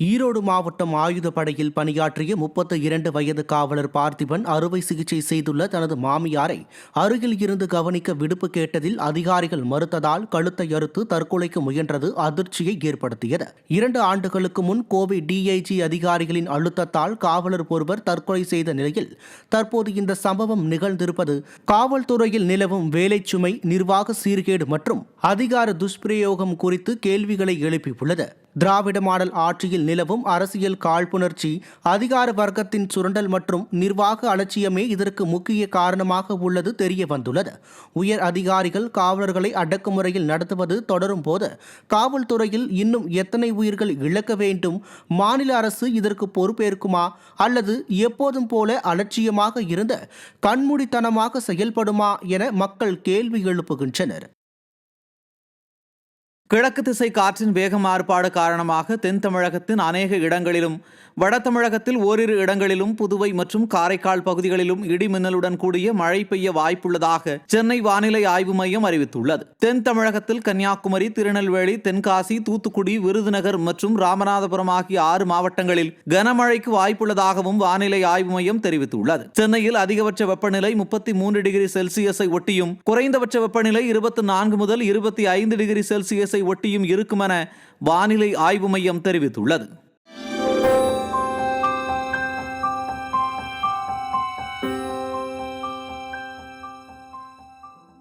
ஈரோடு மாவட்டம் ஆயுதப்படையில் பணியாற்றிய முப்பத்து இரண்டு வயது காவலர் பார்த்திபன் அறுவை சிகிச்சை செய்துள்ள தனது மாமியாரை அருகில் இருந்து கவனிக்க விடுப்பு கேட்டதில் அதிகாரிகள் மறுத்ததால் கழுத்தை அறுத்து தற்கொலைக்கு முயன்றது அதிர்ச்சியை ஏற்படுத்தியது. இரண்டு ஆண்டுகளுக்கு முன் கோவை டிஐஜி அதிகாரிகளின் அழுத்தத்தால் காவலர் ஒருவர் தற்கொலை செய்த நிலையில் தற்போது இந்த சம்பவம் நிகழ்ந்திருப்பது காவல்துறையில் நிலவும் வேலைச்சுமை நிர்வாக சீர்கேடு மற்றும் அதிகார துஷ்பிரயோகம் குறித்து கேள்விகளை எழுப்பியுள்ளது. திராவிட மாடல் ஆட்சியில் நிலவும் அரசியல் காழ்ப்புணர்ச்சி அதிகார வர்க்கத்தின் சுரண்டல் மற்றும் நிர்வாக அலட்சியமே இதற்கு முக்கிய காரணமாக உள்ளது தெரிய வந்துள்ளது. உயர் அதிகாரிகள் காவலர்களை அடக்குமுறையில் நடத்துவது தொடரும் போது காவல்துறையில் இன்னும் எத்தனை உயிர்கள் இழக்க வேண்டும் மாநில அரசு இதற்கு பொறுப்பேற்குமா அல்லது எப்போதும் போல அலட்சியமாக இருந்த கண்மூடித்தனமாக செயல்படுமா என மக்கள் கேள்வி எழுப்புகின்றனர். கிழக்கு திசை காற்றின் வேக மாறுபாடு காரணமாக தென் தமிழகத்தின் அநேக இடங்களிலும் வட தமிழகத்தில் ஓரிரு இடங்களிலும் புதுவை மற்றும் காரைக்கால் பகுதிகளிலும் இடிமின்னலுடன் கூடிய மழை பெய்ய வாய்ப்புள்ளதாக சென்னை வானிலை ஆய்வு மையம் அறிவித்துள்ளது. தென் தமிழகத்தில் கன்னியாகுமரி திருநெல்வேலி தென்காசி தூத்துக்குடி விருதுநகர் மற்றும் ராமநாதபுரம் ஆகிய ஆறு மாவட்டங்களில் கனமழைக்கு வாய்ப்புள்ளதாகவும் வானிலை ஆய்வு மையம் தெரிவித்துள்ளது. சென்னையில் அதிகபட்ச வெப்பநிலை முப்பத்தி மூன்று டிகிரி செல்சியஸை ஒட்டியும் குறைந்தபட்ச வெப்பநிலை இருபத்தி நான்கு முதல் இருபத்தி ஐந்து டிகிரி செல்சியஸ் ஒட்டியும் இருக்குமென வானிலை ஆய்வு மையம் தெரிவித்துள்ளது.